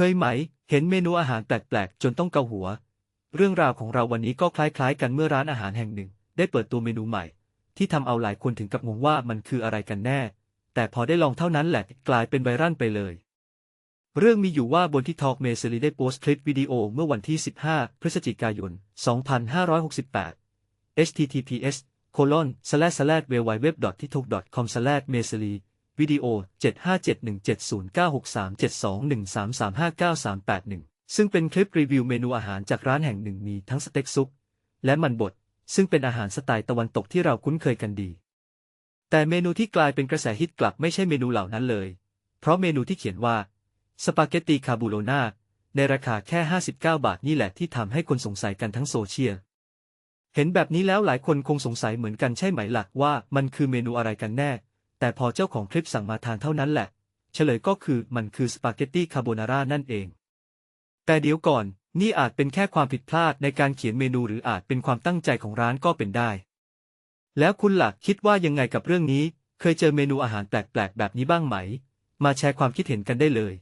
เคยไหม เห็นเมนูอาหารแปลกๆ จนต้องเกาหัว เรื่องราวของเราวันนี้ก็คล้ายๆ กันเมื่อร้านอาหารแห่งหนึ่ง ได้เปิดตัวเมนูใหม่ ที่ทำเอาหลายคนถึงกับงงว่ามันคืออะไรกันแน่ แต่พอได้ลองเท่านั้นแหละกลายเป็นไวรัลไปเลย เรื่องมีอยู่ว่าบนที่ทอกเมสลีได้โพสต์คลิปวิดีโอเมื่อวันที่ 15 พฤศจิกายน 2568 https colon slash slash w w w t i k t o k com slash m e s l y วิดีโอ 75717096372133593881ซึ่งเป็นคลิปรีวิวเมนูอาหารจากร้านแห่งหนึ่งมีทั้งสเต็กซุป และมันบด ซึ่งเป็นอาหารสไตล์ตะวันตกที่เราคุ้นเคยกันดี แต่เมนูที่กลายเป็นกระแสฮิตกลับไม่ใช่เมนูเหล่านั้นเลย เพราะเมนูที่เขียนว่าสปาเกตตีคาบูโรนาในราคาแค่ 59 บาทนี่แหละที่ทำให้คนสงสัยกันทั้งโซเชียลเห็นแบบนี้แล้วหลายคนคงสงสัยเหมือนกันใช่ไหมหลักว่ามันคือเมนูอะไรกันแน่ แต่พอเจ้าของคลิปสั่งมาทานเท่านั้นแหละ เฉลยก็คือมันคือสปาเกตตีคาโบนาร่านั่นเอง แต่เดี๋ยวก่อน นี่อาจเป็นแค่ความผิดพลาดในการเขียนเมนูหรืออาจเป็นความตั้งใจของร้านก็เป็นได้ แล้วคุณหลักคิดว่ายังไงกับเรื่องนี้ เคยเจอเมนูอาหารแปลกๆ แบบนี้บ้างไหม มาแชร์ความคิดเห็นกันได้เลย